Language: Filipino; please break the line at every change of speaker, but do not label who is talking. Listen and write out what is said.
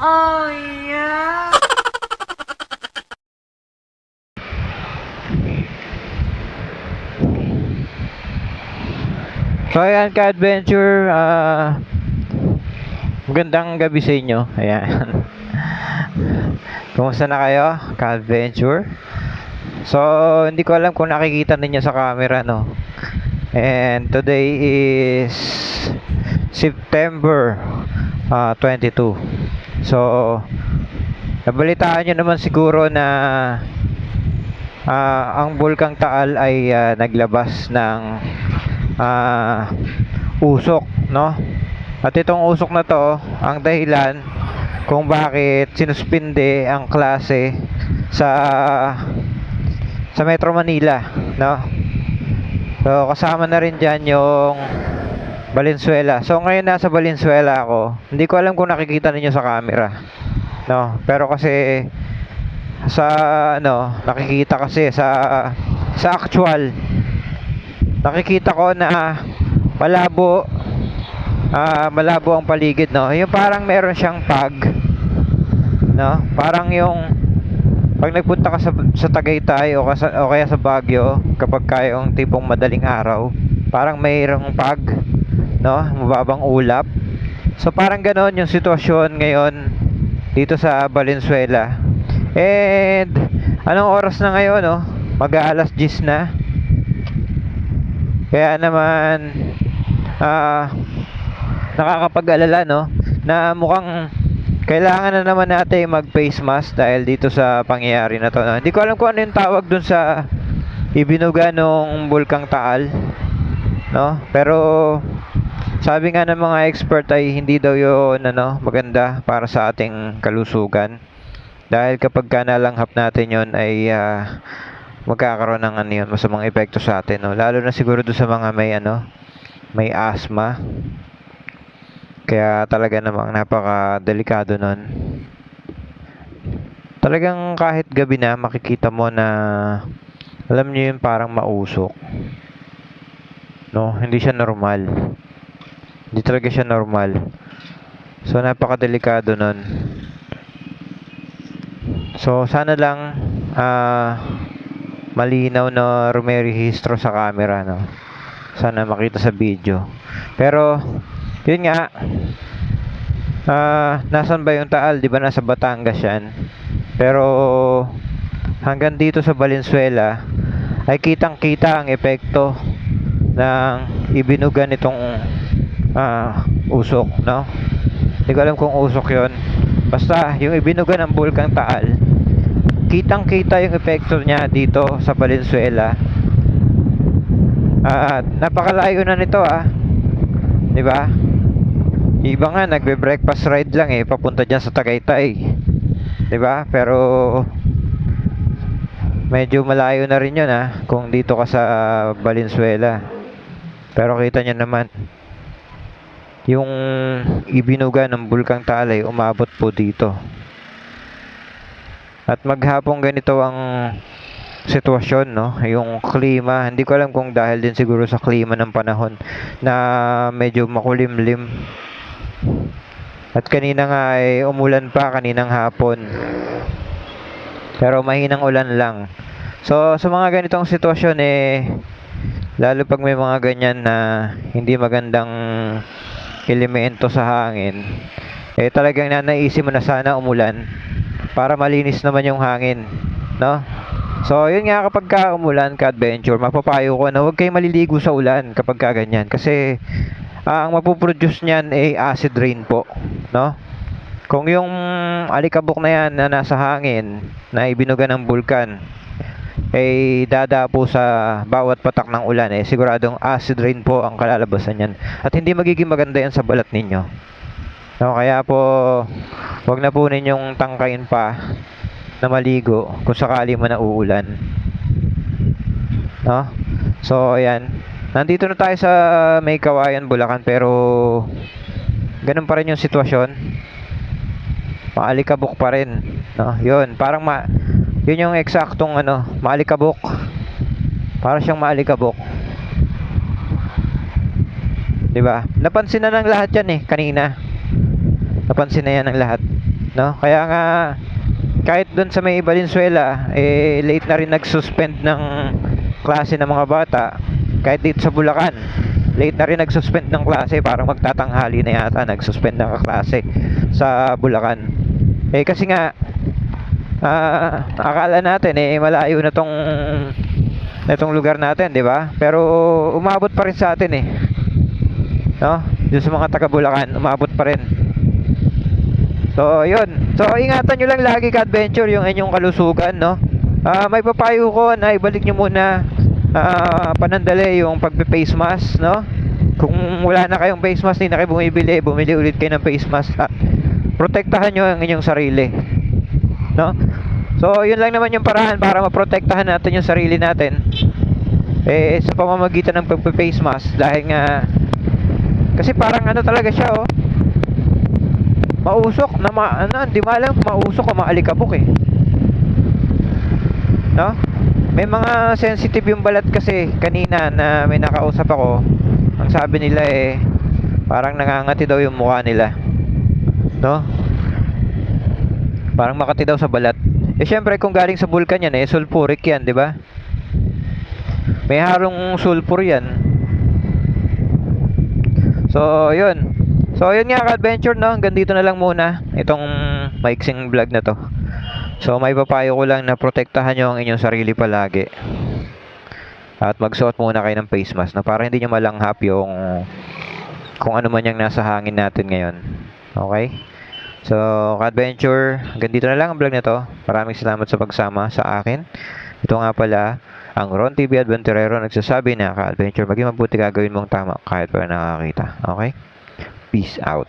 Oh, yeah.
So ayan ka-adventure, ah magandang gabi sa inyo. Ayan. Kumusta na kayo, ka-adventure? So, hindi ko alam kung nakikita ninyo sa camera, no? And today is September ah, 22. So, nabalitaan nyo naman siguro na ah, ang Bulkang Taal ay ah, naglabas ng ah, usok, no? At itong usok na to, ang dahilan kung bakit sinuspinde ang klase sa sa Metro Manila, no? So, kasama na rin dyan yung Valenzuela. So, ngayon nasa Valenzuela ako. Hindi ko alam kung nakikita ninyo sa camera. No? Pero kasi sa ano, nakikita kasi sa sa actual nakikita ko na malabo ah malabo ang paligid no yung parang meron siyang pag no parang yung pag nagpunta ka sa, sa Tagaytay o, kasa, o kaya sa Baguio kapag kayong tipong madaling araw parang mayroong pag no mababang ulap so parang ganon yung sitwasyon ngayon dito sa Valenzuela and anong oras na ngayon no mag aalas 10 na kaya naman ah nakakapag-alala no na mukhang kailangan na naman natin mag face mask dahil dito sa pangyayari na to. No? Hindi ko alam kung ano yung tawag dun sa ibinuga nung bulkang Taal. No? Pero sabi nga ng mga expert ay hindi daw yun ano, maganda para sa ating kalusugan. Dahil kapag ka nalanghap natin yon ay ah, magkakaroon ng ano yun, masamang epekto sa atin. No? Lalo na siguro doon sa mga may ano, may asthma. Kaya talaga namang napaka-delikado nun. Talagang kahit gabi na makikita mo na alam niyo yun parang mausok. No, hindi siya normal. Hindi talaga siya normal. So napaka-delikado nun. So sana lang ah malinaw na rumerehistro sa camera no. Sana makita sa video. Pero yun nga ah nasan ba yung Taal? 'Di ba nasa Batangas 'yan? Pero hanggang dito sa Valenzuela ay kitang-kita ang epekto ng ibinugan nitong ah, usok, no? Hindi ko alam kung usok 'yon. Basta yung ibinugan ng Bulkang Taal, kitang-kita yung epekto niya dito sa Valenzuela. At napakalayo na nito ah. 'Di ba? Iba nga nagbe-breakfast ride lang eh papunta diyan sa Tagaytay. 'Di ba? Pero medyo malayo na rin 'yun ah kung dito ka sa Valenzuela. Pero kita niyo naman yung ibinuga ng Bulkang Talay umabot po dito. At maghapong ganito ang sitwasyon, no? Yung klima, hindi ko alam kung dahil din siguro sa klima ng panahon na medyo makulimlim. At kanina nga ay umulan pa kaninang hapon. Pero mahinang ulan lang. So, sa mga ganitong sitwasyon eh lalo pag may mga ganyan na hindi magandang elemento sa hangin, eh talagang nanaisip mo na sana umulan para malinis naman yung hangin, no? So, yun nga kapag ka umulan ka adventure, mapapayo ko na huwag kayo maliligo sa ulan kapag ka ganyan kasi ah, ang mapoproduce niyan ay acid rain po, no? Kung yung alikabok na yan na nasa hangin na ibinuga ng bulkan ay dadapo sa bawat patak ng ulan eh siguradong acid rain po ang kalalabasan niyan. At hindi magiging maganda yan sa balat ninyo. No, kaya po wag na po ninyong tangkain pa na maligo kung sakali man nauulan. No? So ayan. Nandito na tayo sa may kawayan Bulacan pero ganun pa rin yung sitwasyon. Maalikabok pa rin. No? Yun parang ma yun yung eksaktong ano maalikabok para siyang maalikabok 'di ba napansin na ng lahat yan eh kanina napansin na yan ng lahat No? Kaya nga kahit doon sa may Valenzuela, eh late na rin nag-suspend ng klase ng mga bata. Kahit dito sa Bulacan, late na rin nag-suspend ng klase, parang magtatanghali na yata nag-suspend ng klase sa Bulacan. Eh kasi nga ah, akala natin eh malayo na tong na lugar natin, 'di ba? Pero umabot pa rin sa atin eh. No? Doon sa mga taga Bulacan, umabot pa rin. So, yun. So, ingatan nyo lang lagi ka-adventure yung inyong kalusugan, no? Ah, may papayo ko na ibalik nyo muna ah, panandali yung pagpe-face mask, no? Kung wala na kayong face mask, hindi na kayo bumibili, bumili ulit kayo ng face mask. Ah, protektahan nyo ang inyong sarili. No? So, yun lang naman yung paraan para maprotektahan natin yung sarili natin. Eh, sa pamamagitan ng pagpe-face mask. Dahil nga, kasi parang ano talaga siya, oh mausok na ma ano, hindi kung mausok o maalikabok eh. No? May mga sensitive yung balat kasi kanina na may nakausap ako. Ang sabi nila eh parang nangangati daw yung mukha nila. No? Parang makati daw sa balat. Eh syempre kung galing sa bulkan yan eh sulfuric yan, di ba? May harong sulfur yan. So, yun. So, yun nga ka-adventure, no? Hanggang dito na lang muna itong maiksing vlog na to. So, may papayo ko lang na protektahan nyo ang inyong sarili palagi. At magsuot muna kayo ng face mask na para hindi nyo malanghap yung kung ano man yung nasa hangin natin ngayon. Okay? So, ka-adventure, hanggang dito na lang ang vlog na to. Maraming salamat sa pagsama sa akin. Ito nga pala, ang Ron TV Adventurero nagsasabi na ka-adventure, maging mabuti gagawin mong tama kahit wala nakakita. Okay? Peace out.